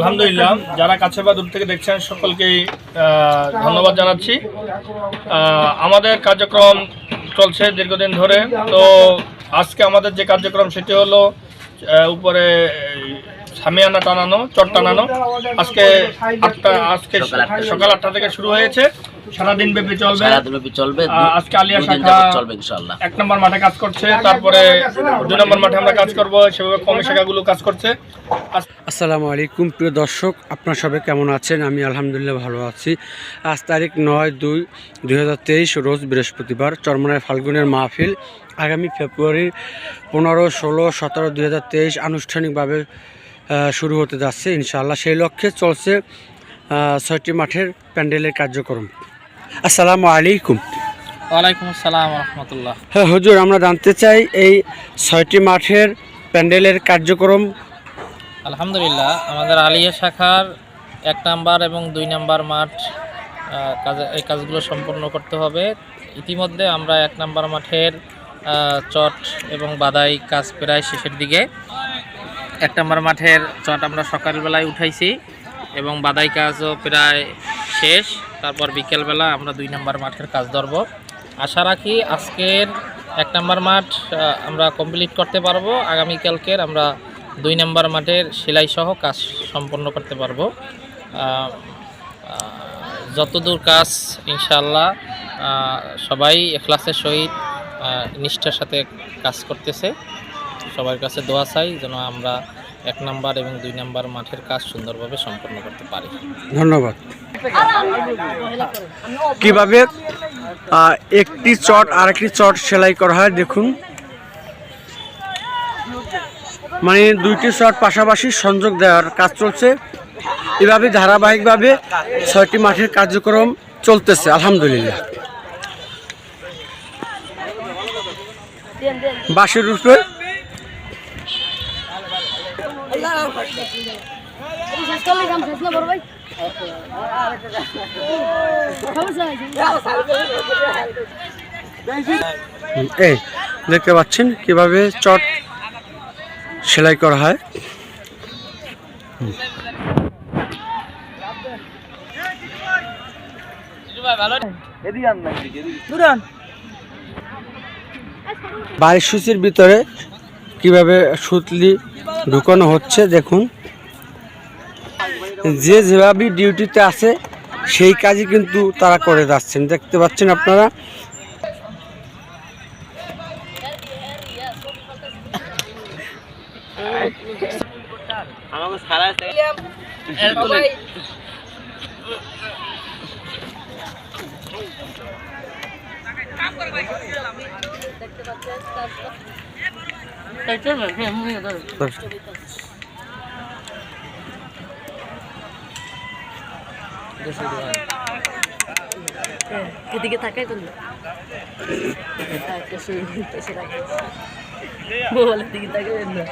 আলহামদুলিল্লাহ, যারা কাছে বা দূর থেকে দেখছেন সকলকেই ধন্যবাদ জানাচ্ছি। আমাদের কার্যক্রম চলছে দীর্ঘদিন ধরে। তো আজকে আমাদের যে কার্যক্রম, সেটি হলো উপরে সামিয়ানা টানানো, চট টানানো। আজকে আটটা, আজকে সকাল আটটা থেকে শুরু হয়েছে। সারাদিন ব্যাপী চলবে। সারাদিনব্যাপী চলবে। আজকে আলিয়া শাখা চলবে ইনশাআল্লাহ। এক নম্বর মাঠে কাজ করছে তারপরে দুই নম্বর মাঠে আমরা কাজ করব সেভাবে কমি শাখাগুলো কাজ করছে। আসসালামু আলাইকুম প্রিয় দর্শক আপনারা সবাই কেমন আছেন? আমি আলহামদুলিল্লাহ ভালো আছি। আজ তারিখ নয় দুই দুই রোজ বৃহস্পতিবার চরমনায় ফাল্গুনের মাহফিল। আগামী ফেব্রুয়ারি পনেরো ষোলো সতেরো দুই হাজার তেইশ আনুষ্ঠানিকভাবে শুরু হতে যাচ্ছে ইনশাআল্লাহ। সেই লক্ষ্যে চলছে ছয়টি মাঠের প্যান্ডেলের কার্যক্রম। আসসালামু আলাইকুম। ওয়ালাইকুম আসসালাম রহমতুল্লাহ। হ্যাঁ হুজুর আমরা জানতে চাই এই ছয়টি মাঠের প্যান্ডেলের কার্যক্রম। আলহামদুলিল্লাহ আমাদের আলিয়া শাখার এক নাম্বার এবং দুই নাম্বার মাঠ কাজে এই কাজগুলো সম্পন্ন করতে হবে। ইতিমধ্যে আমরা এক নাম্বার মাঠের চট এবং বাদাই কাজ প্রায় শেষের দিকে। এক নাম্বার মাঠের চট আমরা সকালবেলায় উঠাইছি এবং বাদাই কাজও প্রায় শেষ, তারপর বিকেলবেলা আমরা দুই নাম্বার মাঠের কাজ ধরব। আশা রাখি আজকের এক নাম্বার মাঠ আমরা কমপ্লিট করতে পারব। আগামীকালকের আমরা দুই নাম্বার মাঠের সেলাই সহ কাজ সম্পন্ন করতে পারব। যতদূর কাজ ইনশাল্লাহ সবাই এখলাসের সহিত নিষ্ঠার সাথে কাজ করতেছে। সবার কাছে দোয়া চাই যেন আমরা এক নাম্বার এবং দুই নাম্বার মাঠের কাজ সুন্দরভাবে সম্পন্ন করতে পারি। ধন্যবাদ। কীভাবে একটি চট আরেকটি চট সেলাই করা হয় দেখুন। মানে দুইটি চট পাশাপাশি সংযোগ দেওয়ার কাজ চলছে। এভাবে ধারাবাহিকভাবে ছয়টি মাঠের কার্যক্রম চলতেছে আলহামদুলিল্লাহ। বাঁশের রূপে এই দেখতে পাচ্ছেন কীভাবে চট সেলাই করা হয়। বাড়ির সূচির ভিতরে কীভাবে সুতলি ঢুকানো হচ্ছে, দেখুন। যে যেভাবে ডিউটিতে আছে, সেই কাজই কিন্তু তারা করে যাচ্ছেন। দেখতে পাচ্ছেন আপনারা? এদিকে থাকাই তো মোবাইলের দিকে তাকাই না